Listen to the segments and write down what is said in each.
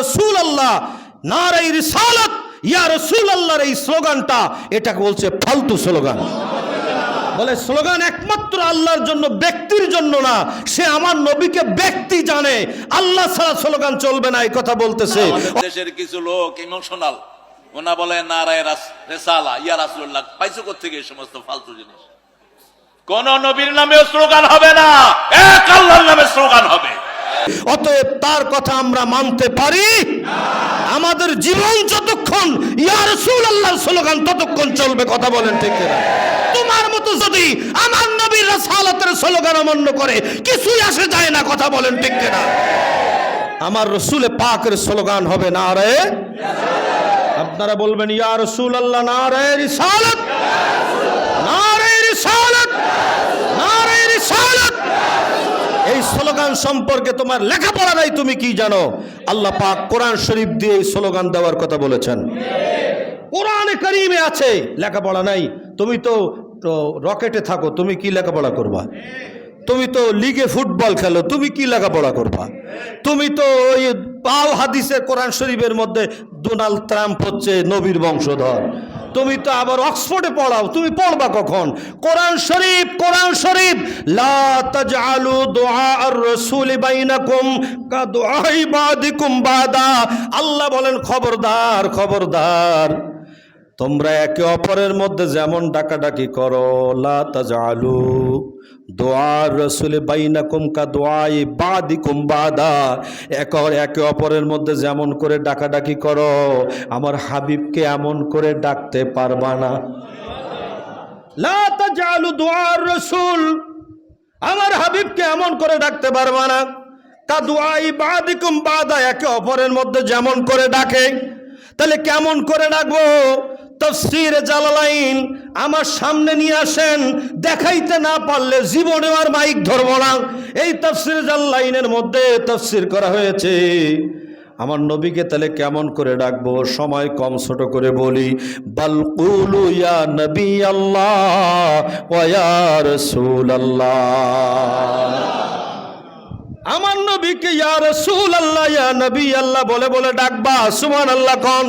রসুল আল্লাহ রিসালাত রসুল আল্লাহর এই স্লোগানটা, এটাকে বলছে ফালতু স্লোগান। বলে স্লোগান একমাত্র আল্লাহর জন্য, ব্যক্তির জন্য না, সে আমার নবীকে ব্যক্তি জানে। আল্লাহ ছাড়া স্লোগান চলবে না, এই কথা বলতেছে। দেশের কিছু লোক ইমোশনাল, ওনা বলে নারায় রাস- রেসালা, ইয়া রাসুল্লাহ পাইছো এই সমস্ত ফালতু জিনিস? কোন নবীর নামে স্লোগান হবে না, এক আল্লাহর নামে স্লোগান হবে। অতএব তার কথা আমরা মানতে পারি। আমাদের জীবন যতক্ষণ, ইয়া রসুল আল্লাহর স্লোগান, ততক্ষণ চলবে, কথা বলেন ঠিক তোমার মতো যদি আমার নবীর রাসালাতের স্লোগান অমান্য করে, কিছুই আসে যায় না, কথা বলেন ঠিক কিনা? আমার রসুলে পাকের স্লোগান হবে না রে আপনারা বলবেন, ইয়া রসুল আল্লাহ না রে রিসালাত। না রে রিসালাত। না স্লোগান সম্পর্কে তোমার লেখাপড়া নাই, তুমি কি জানো? আল্লাহ পাক কোরআন শরীফ দিয়ে এই স্লোগান দেওয়ার কথা বলেছেন। কোরআনে করিমে আছে, লেখাপড়া নাই। তুমি তো রকেটে থাকো, তুমি কি লেখাপড়া করবা? তুমি তো লিগে ফুটবল খেলো, তুমি কি লেখাপড়া করবা? তুমি তো ওই পাও হাদিসের কোরআন শরীফের মধ্যে ডোনাল্ড ট্রাম্প হচ্ছে নবীর বংশধর। তুমি তো আবার অক্সফোর্ডে পড়াও, তুমি পড়বা কখন? কোরআন শরীফ কোরআন শরীফ। লা তাজআলু দুআ আর রাসূলি বাইনাকুম কা দুআ ইবাদিকুম বাদা। আল্লাহ বলেন, খবরদার খবরদার। তোমরা একে অপরের মধ্যে যেমন ডাকাডাকি করো, লা দোয়ার রসুলে বাইনাকুম কা দোয়াই বাদা। এক একে অপরের মধ্যে যেমন করে ডাকাডাকি করো, আমার হাবিবকে এমন করে ডাকতে পারবা না। লা তাজআলু দোয়ার রসুল, আমার হাবিবকে এমন করে ডাকতে পারবা না। কা দোয়াই বাদা, একে অপরের মধ্যে যেমন করে ডাকে, তাহলে কেমন করে ডাকবো? তফসির জালালাইন আমার সামনে নিয়ে আসেন, দেখাইতে না পারলে জীবনে আর মাইক ধরব না। এই তফসির জালালাইনের মধ্যে তফসির করা হয়েছে। আমার নবীকে তাহলে কেমন করে ডাকবো? সময় কম, ছোট করে বলি বালকুলু ইয়া নবী আল্লাহ ওয়া আল্লাহ আমার নবীকে, ইয়া রসুল আল্লাহ ইয়া নবী আল্লাহ বলে বলে ডাকবা। সুমান আল্লাহ কন।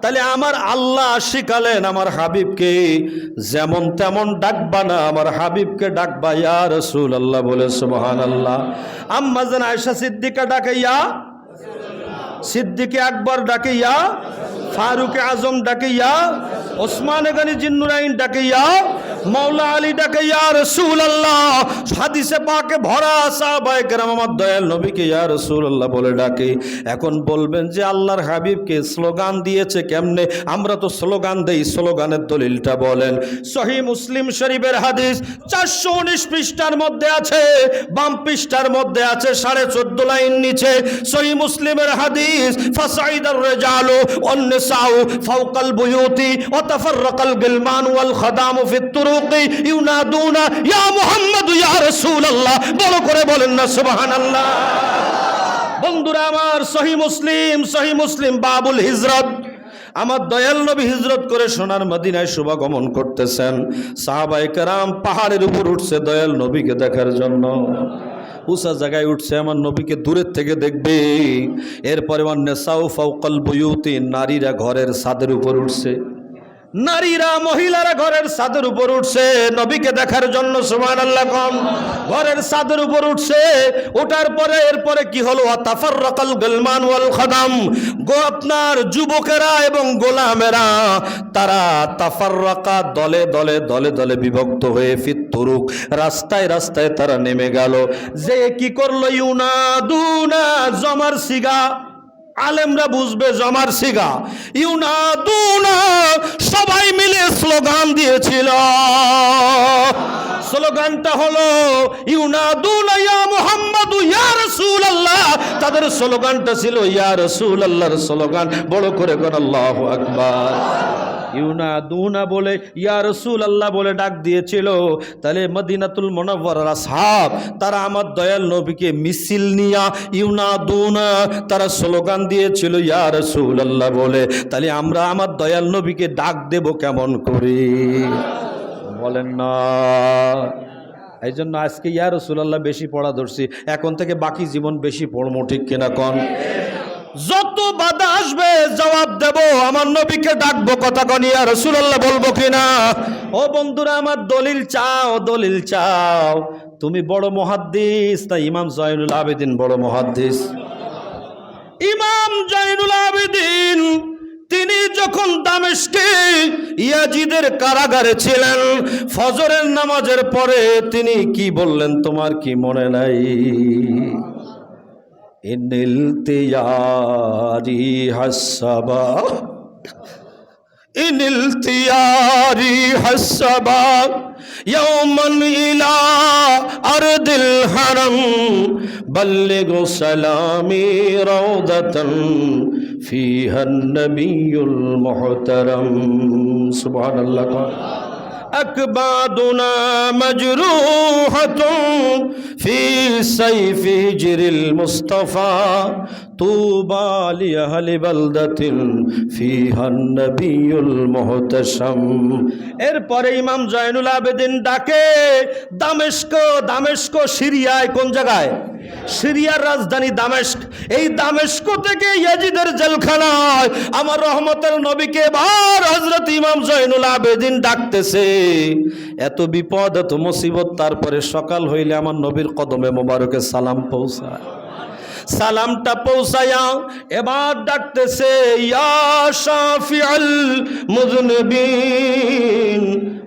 তাহলে আমার আল্লাহ শিখালেন আমার হাবিবকে, যেমন তেমন ডাকবা না, আমার হাবিবকে ডাকবা, ইয়া রসুল আল্লাহ বলে সুবহান আল্লাহ আম্মা যেন আয়সা সিদ্দিকা ডাকে, ইয়া সিদ্দিকে আকবর ডাকে, ইয়া ফারুক আজম ডাকে, ইয়া ওসমান গানি জিন্নুরাইন ডাকে, ইয়া মাওলা আলী ডাকে, ইয়া রসুল আল্লাহ হাদিসে পাকে ভরা সাহাবায়ে কেরাম আমার দয়াল নবীকে ইয়া রসুল আল্লাহ বলে ডাকে। এখন বলবেন যে আল্লাহর হাবিবকে স্লোগান দিয়েছে কেমনে? আমরা তো স্লোগান দেই, স্লোগানের দলিলটা বলেন। সহি মুসলিম শরীফের হাদিস চারশো উনিশ পৃষ্ঠার মধ্যে আছে, বাম পৃষ্ঠার মধ্যে আছে সাড়ে চোদ্দ লাইন নিচে। সহি মুসলিমের হাদিস, ফাসাইদার রেজালো অন্য সাউ ফাউকাল বুয়ুতি অতফর রকল গিলমান ওয়াল খদাম ফিত্তুরু বড় করে বলেন না, সুবহানাল্লাহ। বন্ধুরা আমার, সহি মুসলিম সহি মুসলিম, বাবুল হিজরত। আমার দয়াল নবী হিজরত করে সোনার মদিনায় শুভাগমন করতেছেন। সাহাবাই কারাম পাহাড়ের উপর উঠছে দয়াল নবীকে দেখার জন্য। উষা জায়গায় উঠছে, আমার নবীকে দূরের থেকে দেখবে। এরপরে অন্য সাউ ফাউকল বুয়ুতি, নারীরা ঘরের ছাদের উপর উঠছে। নারীরা মহিলারা ঘরের ছাদের উপর উঠছে, নবীকে দেখার জন্য সুমান আল্লাহ কম। ঘরের ছাদের উপর উঠছে, ওঠার পরে এরপরে কি হলো? তাফার গলমান গো আপনার যুবকেরা এবং গোলামেরা, তারা তাফার রকা দলে দলে দলে দলে বিভক্ত হয়ে ফিতুরুক রাস্তায় রাস্তায় তারা নেমে গেল। যে কি করল? ইউনাদুনা জমার সিগা। আলেমরা বুঝবে জমার সিগা। ইউনাদুনা সবাই মিলে স্লোগান দিয়েছিল। স্লোগানটা হলো, ইউনাদুনা ইয়া মুহাম্মাদু ইয়া রাসূলুল্লাহ। তাদের স্লোগানটা ছিল, ইয়া রাসূলুল্লাহর স্লোগান। বড় করে কোন, আল্লাহু আকবার। ইউনাদুনা বলে, ইয়া রসুল আল্লাহ বলে ডাক দিয়েছিল। তাহলে মদিনাতুল মনোবরার আসহাব, তারা আমার দয়াল নবীকে মিছিল নিয়া ইউনাদুনা, তারা স্লোগান দিয়েছিল, ইয়া রসুল আল্লাহ বলে। তাহলে আমরা আমার দয়াল নবীকে ডাক দেব কেমন করে? বলেন না। এই জন্য আজকে ইয়া রসুলাল্লাহ বেশি পড়া ধরছি। এখন থেকে বাকি জীবন বেশি পড়ব, ঠিক কিনা কন? যত বাধা আসবে জবাব দেব, আমার নবীকে ডাকবো কথা কন, ইয়া রসুলাল্লাহ বলব কিনা? ও বন্ধুরা, আমার দলিল চাও দলিল চাও। তুমি বড় মহাদ্দিস, তাই ইমাম জয়নুল আবেদিন বড় মহাদ্দিস। ইমাম জয়নুল আবেদিন তিনি যখন দামেশকে ইয়াজিদের কারাগারে ছিলেন ফজরের নামাজের পরে তিনি কি বললেন তোমার কি মনে নাই ইনিল তিয়ারি হাসাবা إن التياري حسبا يوما إلى أرض الحرم بلغ سلامي روضة فيها النبي المحترم. سبحان الله قال أكبادنا مجروحة في سيف هجر المصطفى. طوبى لأهل بلدة فيها النبي المهتشم এরপরে ইমাম জয়নুল আবেদিন ডাকে দামেস্ক দামেস্ক সিরিয়ায় কোন জায়গায় সিরিয়ার রাজধানী দামেস্ক এই দামেস্ক থেকে ইয়াজিদের জেলখানায় আমার রহমতের নবীকে এবার হজরত ইমাম জয়নুল আবেদিন ডাকতেছে এত বিপদ এত মুসিবত তারপরে সকাল হইলে আমার নবীর কদমে মোবারকে সালাম পৌঁছায় সালামটা পৌঁছায়া এবার ডাকতেছে ইয়া শাফিআল মুযনিবিন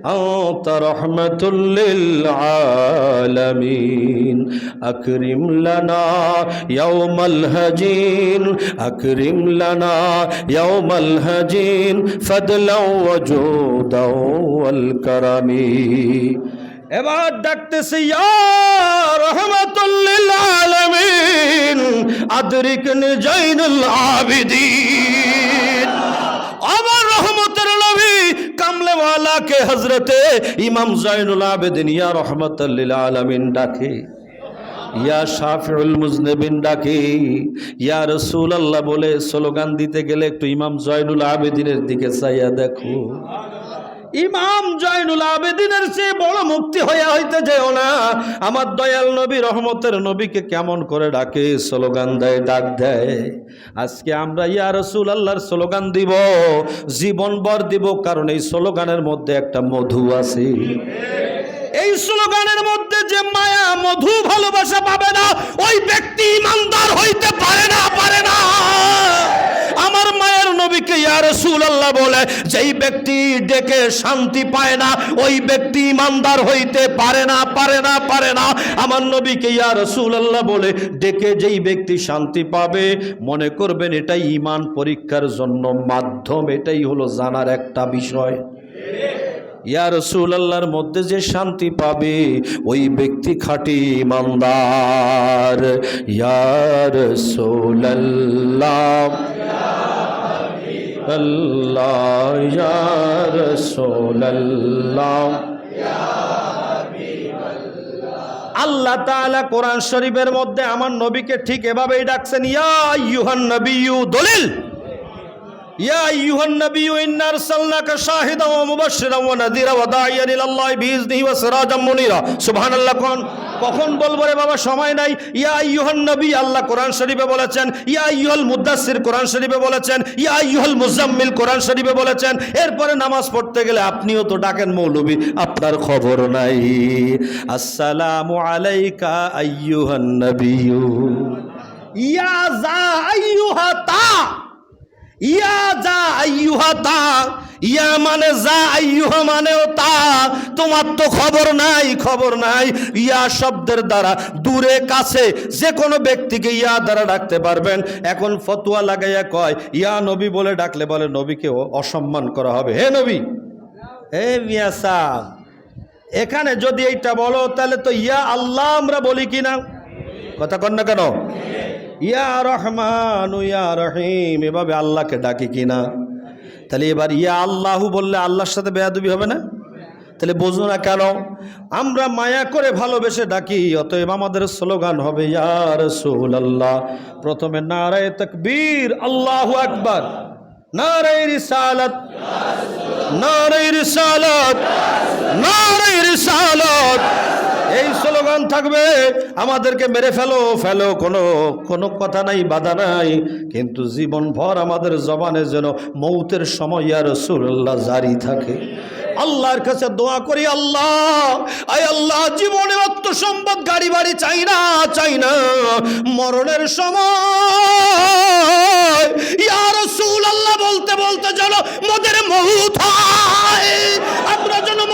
أنت رحمة للعالمين أكرم لنا يوم الهجين أكرم لنا يوم الهجين فضلا وجودا والكرم এবার ডাকতেছে রহমাতুল্লিল আলামিন, আদরিকনি জাইনুল আবিদিন। আমার রহমতের নবী কামলেওয়ালাকে হজরতে ইমাম জাইনুল আবেদিন ইয়া রহমতুল্লিল আলামিন ডাকে। ইয়া শাফিউল মুজনবিন ডাকে। ইয়া রসুল আল্লাহ বলে, স্লোগান দিতে গেলে একটু ইমাম জয়নুল আবেদিনের দিকে চাইয়া দেখো। ইমাম জয়নুল আবেদিনের চেয়ে বড় মুক্তি হইয়া হইতে যেও না। আমার দয়াল নবী রহমতের নবীকে কেমন করে ডাকে, স্লোগান দেয়, ডাক দেয়। আজকে আমরা ইয়া রসুল আল্লাহর স্লোগান দিব, জীবন বর দিব, কারণ এই স্লোগানের মধ্যে একটা মধু আছে। এই স্লোগানের মধ্যে যে মায়া, মধু, ভালোবাসা পাবে না, ওই ব্যক্তি ইমানদার হইতে পারে রাসূল আল্লাহ বলে, যেই ব্যক্তি ডেকে শান্তি পায় না, ওই ব্যক্তি ইমানদার হইতে পারে না পারে না পারে না। আমার নবীকে ইয়া রাসূল আল্লাহ বলে, ডেকে যেই ব্যক্তি শান্তি পাবে, মনে করবেন এটাই ইমান পরীক্ষার জন্য মাধ্যম, এটাই হলো জানার একটা বিষয়। ইয়া রসুল আল্লাহর মধ্যে যে শান্তি পাবে, ওই ব্যক্তি খাঁটি ইমানদার। ইয়া রসুল আল্লাহ আল্লাহ আল্লাহ কোরআন শরীফের মধ্যে আমার নবীকে ঠিক এভাবেই ডাকছেন ইয়া ইউহান ইউ দলিল। ইয়া কখন বলব রে বাবা? সময় নাই। ইয়া নবী, আল্লাহ কোরআন শরীফে বলেছেন। ইয়া আইয়ুহাল কোরআন শরীফে বলেছেন। ইয়া মুজাম্মিল কোরআন শরীফে বলেছেন। এরপরে নামাজ পড়তে গেলে আপনিও তো ডাকেন মৌলবি, আপনার খবর নাই। আসসালামু আলাইকা নবী ইয়া যা তা। ইয়া যা আইয়ুহা তা, ইয়া মানে যা আইয়ুহা মানেও তা। তোমার তো খবর নাই খবর নাই। ইয়া শব্দের দ্বারা দূরে, কাছে যে কোনো ব্যক্তিকে ইয়া দ্বারা ডাকতে পারবেন। এখন ফতুয়া লাগাইয়া কয়, ইয়া নবী বলে ডাকলে বলে নবীকে অসম্মান করা হবে। হে নবী! হে মিয়া সাহ! এখানে যদি এইটা বলো, তাহলে তো ইয়া আল্লাহ আমরা বলি কি না কথা কন না কেন? ইয়া রহমান, ইয়া রহিম, এভাবে আল্লাহকে ডাকি কিনা তাহলে এবার ইয়া আল্লাহু বললে আল্লাহর সাথে বেয়াদবি হবে না? তাহলে বোঝো না কেন? আমরা মায়া করে ভালোবেসে ডাকি, অতএব আমাদের স্লোগান হবে ইয়ার রসুল আল্লাহ প্রথমে নারায় তকবীর, আল্লাহু আকবার। নারায় রিসালাত। নারায় রিসালাত। নারায় রিসালাত। এই স্লোগান থাকবে, আমাদেরকে মেরে ফেলো ফেলো কোনো কোনো কথা নাই, বাধা নাই। কিন্তু জীবন ভর আমাদের জবানে যেন মৌতের সময় আর রসুল্লাহ জারি থাকে। আল্লাহর কাছে দোয়া করি, আল্লাহ। আয় আল্লাহ জীবনে সম্পদ গাড়ি বাড়ি চাই না চাই না। মরণের সময় ইয়া রাসূল আল্লাহ বলতে বলতে যেন মোদের মহুত হয়।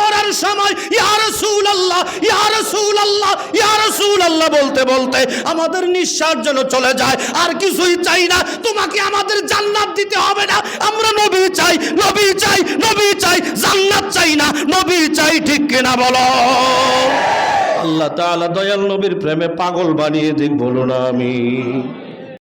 মরার সময়, ইয়া রাসূল আল্লাহ ইয়া রাসূল আল্লাহ ইয়া রাসূল আল্লাহ বলতে বলতে আমাদের নিঃশ্বাস যেন চলে যায়। আর কিছুই চাই না, তোমাকে আমাদের জান্নাত দিতে হবে না। আমরা নবী চাই নবী চাই নবী চাই, জান্নাত চাই না, নবী চাই, ঠিক কিনা বলো? আল্লাহ তাআলা দয়াল নবীর প্রেমে পাগল বানিয়ে দিক, বলুন আমি